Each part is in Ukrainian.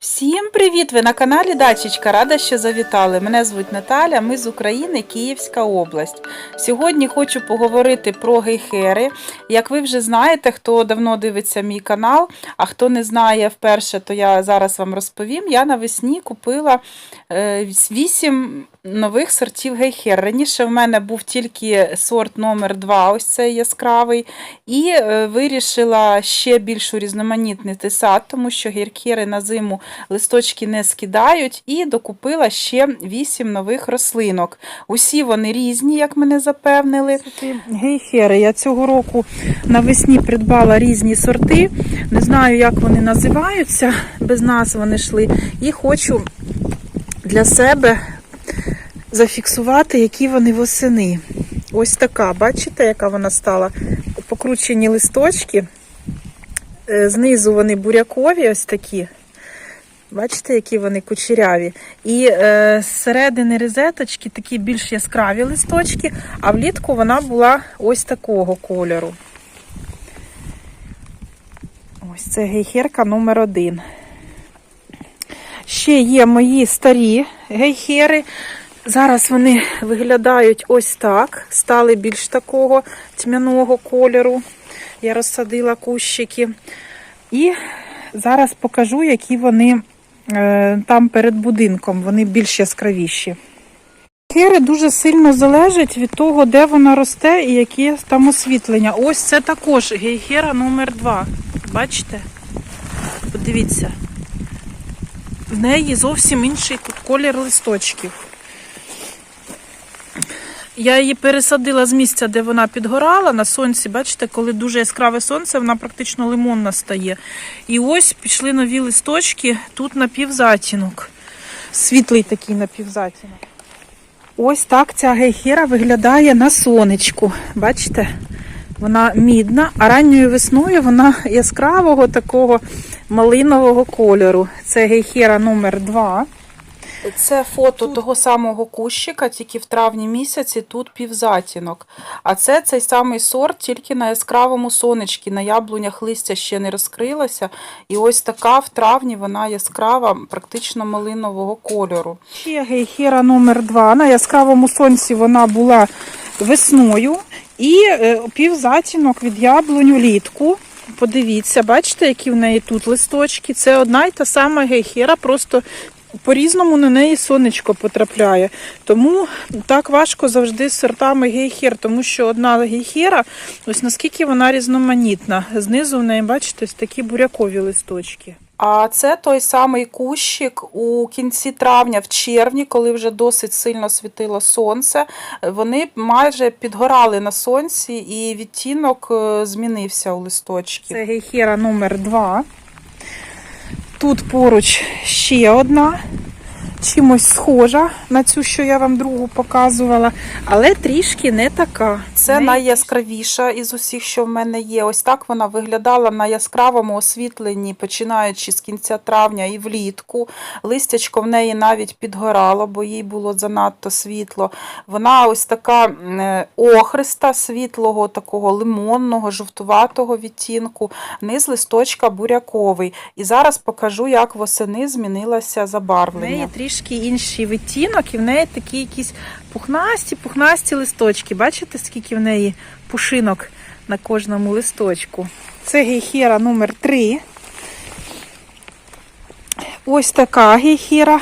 Всім привіт! Ви на каналі Дачечка. Рада, що завітали. Мене звуть Наталя, ми з України, Київська область. Сьогодні хочу поговорити про гейхери. Як ви вже знаєте, хто давно дивиться мій канал, а хто не знає вперше, то я зараз вам розповім. Я навесні купила 8 нових сортів гейхер. Раніше в мене був тільки сорт номер 2 ось цей яскравий. І е, вирішила ще більшу різноманітнити сад, тому що гейхери на зиму листочки не скидають, і докупила ще 8 нових рослинок. Усі вони різні, як мене запевнили. Гейхери. Я цього року навесні придбала різні сорти. Не знаю, як вони називаються, без нас вони йшли. І хочу для себе зафіксувати, які вони восени. Ось така, бачите, яка вона стала? Покручені листочки. Е, Знизу вони бурякові, ось такі. Бачите, які вони кучеряві. І е, з середини розеточки такі більш яскраві листочки, а влітку вона була ось такого кольору. Ось це гейхерка номер один. Ще є мої старі гейхери. Зараз вони виглядають ось так. Стали більш такого тьмяного кольору. Я розсадила кущики. І зараз покажу, які вони е, там перед будинком. Вони більш яскравіші. Гейхери дуже сильно залежать від того, де вона росте і яке там освітлення. Ось це також гейхера номер 2 Бачите? Подивіться. В неї зовсім інший тут колір листочків. Я її пересадила з місця, де вона підгорала на сонці. Бачите, коли дуже яскраве сонце, вона практично лимонна стає. І ось пішли нові листочки, тут напівзатінок. Світлий такий напівзатінок. Ось так ця гейхера виглядає на сонечку. Бачите? Вона мідна, а ранньою весною вона яскравого такого малинового кольору. Це гейхера номер 2 Це фото того самого кущика, тільки в травні місяці тут півзатінок. А це цей самий сорт, тільки на яскравому сонечці. На яблунях листя ще не розкрилося. І ось така в травні вона яскрава, практично малинового кольору. Ще гейхера номер 2 На яскравому сонці вона була весною. І е, півзатінок від яблуню літку. Подивіться, бачите, які в неї тут листочки. Це одна й та сама гейхера, просто по-різному на неї сонечко потрапляє. Тому так важко завжди з сортами гейхер, тому що одна гейхера, ось наскільки вона різноманітна. Знизу в неї, бачите, ось такі бурякові листочки. А це той самий кущик у кінці травня, в червні, коли вже досить сильно світило сонце. Вони майже підгорали на сонці, і відтінок е, змінився у листочки. Це гейхера номер 2 Тут поруч ще одна, чимось схожа на цю, що я вам другу показувала, але трішки не така. Це Не- найяскравіша із усіх, що в мене є. Ось так вона виглядала на яскравому освітленні, починаючи з кінця травня і влітку. Листячко в неї навіть підгорало, бо їй було занадто світло. Вона ось така е, охриста, світлого, такого лимонного, жовтуватого відтінку. Низ листочка буряковий. І зараз покажу, як восени змінилося забарвлення. Трішки інший відтінок, і в неї такі якісь пухнасті, пухнасті листочки. Бачите, скільки в неї пушинок на кожному листочку? Це гейхера номер 3 Ось така гейхера.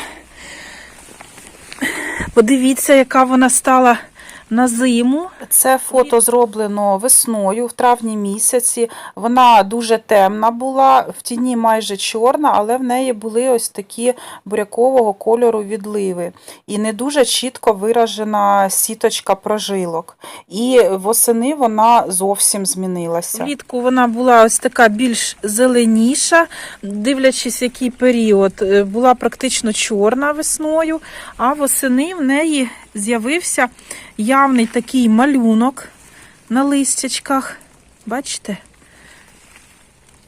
Подивіться, яка вона стала на зиму. Це фото зроблено весною, в травні місяці. Вона дуже темна була, в тіні майже чорна, але в неї були ось такі бурякового кольору відливи. І не дуже чітко виражена сіточка прожилок. І восени вона зовсім змінилася. Влітку вона була ось така більш зеленіша, дивлячись, який період, е, була практично чорна весною, а восени в неї з'явився явний такий малюнок на листячках. Бачите?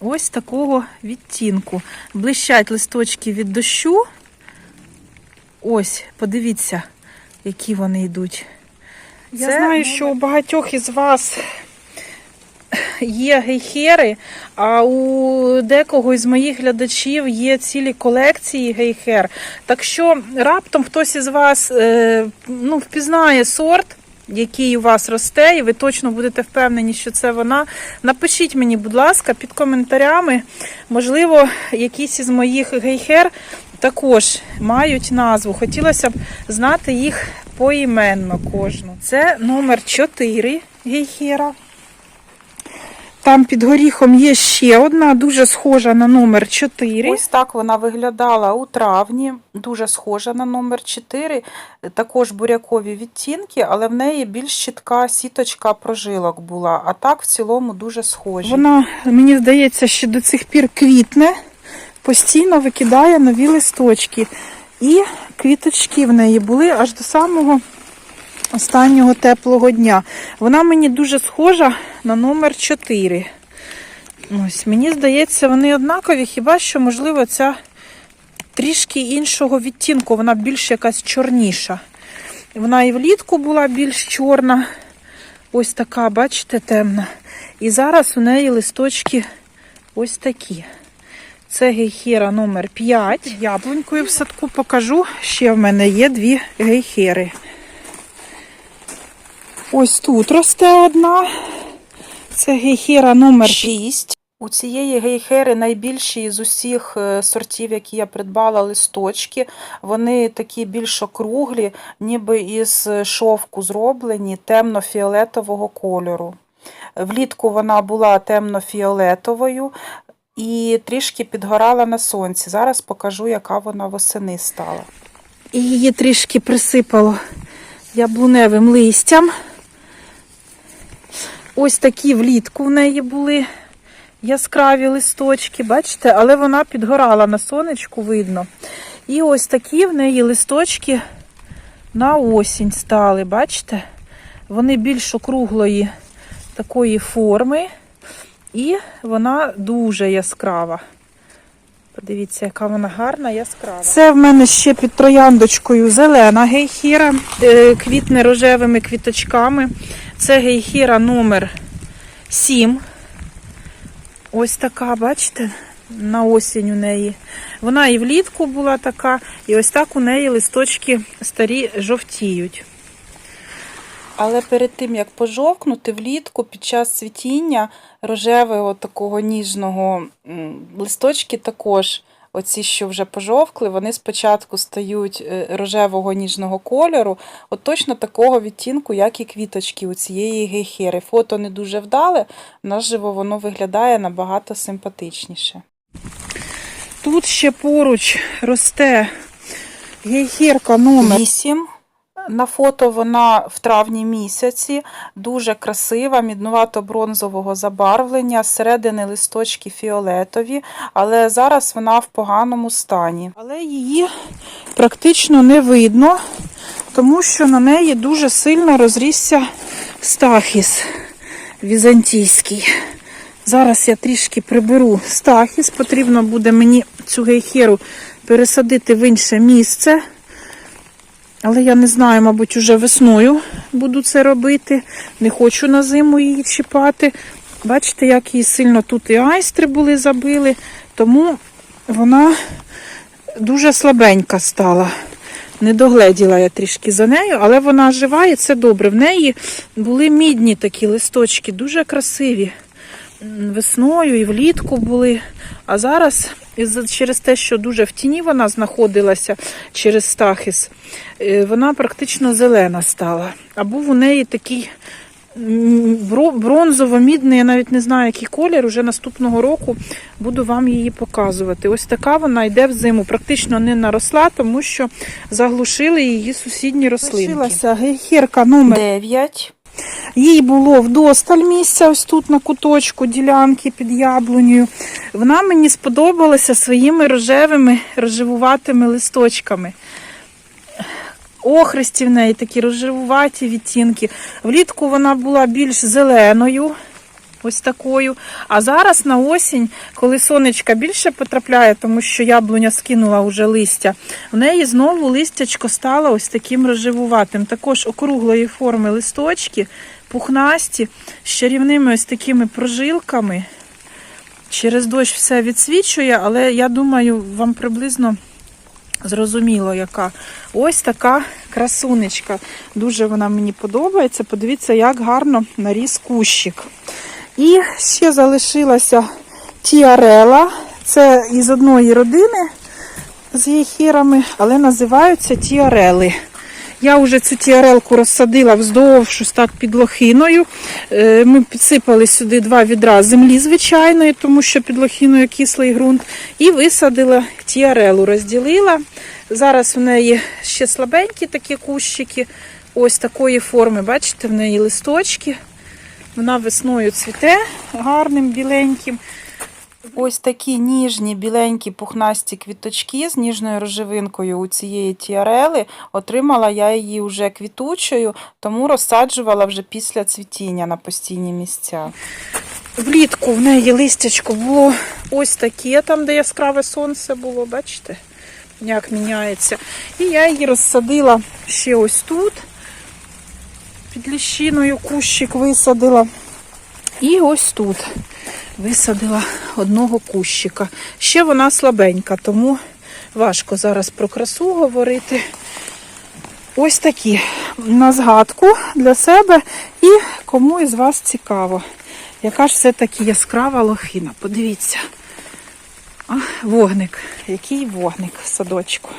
Ось такого відтінку. Блищать листочки від дощу. Ось, подивіться, які вони йдуть. Я Це знаю, що у багатьох із вас є гейхери, а у декого із моїх глядачів є цілі колекції гейхер. Так що раптом хтось із вас е, ну, впізнає сорт. Який у вас росте, і ви точно будете впевнені, що це вона. Напишіть мені, будь ласка, під коментарями. Можливо, якісь із моїх гейхер також мають назву. Хотілося б знати їх поіменно кожну. Це номер 4 гейхера. Там під горіхом є ще одна, дуже схожа на номер 4. Ось так вона виглядала у травні, дуже схожа на номер 4. Також бурякові відтінки, але в неї більш чітка сіточка прожилок була. А так в цілому дуже схожі. Вона, мені здається, ще до цих пір квітне, постійно викидає нові листочки. І квіточки в неї були аж до самого останнього теплого дня. Вона мені дуже схожа на номер 4. Ось, мені здається, вони однакові, хіба що, можливо, ця трішки іншого відтінку, вона більш якась чорніша. Вона і влітку була більш чорна, ось така, бачите, темна. І зараз у неї листочки ось такі. Це гейхера номер 5. Яблунькою в садку покажу. Ще в мене є дві гейхери. Ось тут росте одна. Це гейхера номер 6. У цієї гейхери найбільші з усіх е, сортів, які я придбала, листочки. Вони такі більш округлі, ніби із шовку зроблені темно-фіолетового кольору. Влітку вона була темно-фіолетовою і трішки підгорала на сонці. Зараз покажу, яка вона восени стала. І її трішки присипало яблуневим листям. Ось такі влітку в неї були яскраві листочки, бачите, але вона підгорала на сонечку, видно. І ось такі в неї листочки на осінь стали, бачите? Вони більш округлої такої форми, і вона дуже яскрава. Подивіться, яка вона гарна, яскрава. Це в мене ще під трояндочкою зелена гейхіра, е, квітне рожевими квіточками. Це гейхіра номер 7. Ось така, бачите, на осінь у неї. Вона і влітку була така, і ось так у неї листочки старі жовтіють. Але перед тим, як пожовкнути, влітку під час цвітіння рожевого такого ніжного листочки також, оці, що вже пожовкли, вони спочатку стають е, рожевого ніжного кольору, от точно такого відтінку, як і квіточки у цієї гейхери. Фото не дуже вдале, наживо воно виглядає набагато симпатичніше. Тут ще поруч росте гейхерка номер 8. На фото вона в травні місяці, дуже красива, міднувато-бронзового забарвлення, зсередини листочки фіолетові, але зараз вона в поганому стані. Але її практично не видно, тому що на неї дуже сильно розрісся стахіс візантійський. Зараз я трішки приберу стахіс, потрібно буде мені цю гейхеру пересадити в інше місце. Але я не знаю, мабуть, уже весною буду це робити. Не хочу на зиму її чіпати. Бачите, як її сильно тут і айстри були забили, тому вона дуже слабенька стала. Не догледіла я трішки за нею, але вона жива і це добре. В неї були мідні такі листочки, дуже красиві. Весною і влітку були. А зараз через те, що дуже в тіні вона знаходилася через стахіс, е, вона практично зелена стала. А був у неї такий бронзово-мідний, я навіть не знаю, який колір. Уже наступного року буду вам її показувати. Ось така вона йде в зиму. Практично не наросла, тому що заглушили її сусідні рослинки. Лишилася гейхерка номер 9. Їй було вдосталь місця ось тут на куточку ділянки під яблунею. Вона мені сподобалася своїми рожевими, рожевуватими листочками. Охристі в неї такі рожевуваті відтінки. Влітку вона була більш зеленою. ось такою. А зараз на осінь, коли сонечка більше потрапляє, тому що яблуня скинула вже листя, в неї знову листячко стало ось таким розживуватим. Також округлої форми листочки, пухнасті, з чарівними ось такими прожилками. Через дощ все відсвічує, але я думаю, вам приблизно зрозуміло, яка. Ось така красунечка. Дуже вона мені подобається. Подивіться, як гарно наріс кущик. І ще залишилася тіарела. Це із одної родини з єхірами, але називаються тіарели. Я вже цю тіарелку розсадила вздовж ось так під лохиною. Е, Ми підсипали сюди два відра землі звичайної, тому що під лохиною кислий ґрунт. І висадила тіарелу, розділила. Зараз в неї ще слабенькі такі кущики, ось такої форми. Бачите, в неї листочки. Вона весною цвіте гарним біленьким. Ось такі ніжні, біленькі, пухнасті квіточки з ніжною рожевинкою у цієї тіарели. Отримала я її вже квітучою, тому розсаджувала вже після цвітіння на постійні місця. Влітку в неї листячко було ось таке, там, де яскраве сонце було, бачите, як міняється. І я її розсадила ще ось тут. Під ліщиною кущик висадила. І ось тут висадила одного кущика. Ще вона слабенька, тому важко зараз про красу говорити. Ось такі на згадку для себе і кому із вас цікаво, яка ж все-таки яскрава лохина. Подивіться. А, вогник. Який вогник в садочку.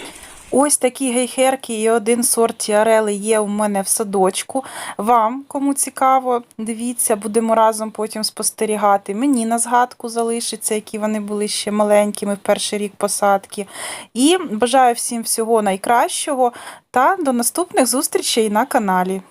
Ось такі гейхерки і один сорт тіарели є у мене в садочку. Вам, кому цікаво, дивіться, будемо разом потім спостерігати. Мені на згадку залишиться, які вони були ще маленькими в перший рік посадки. І бажаю всім всього найкращого та до наступних зустрічей на каналі.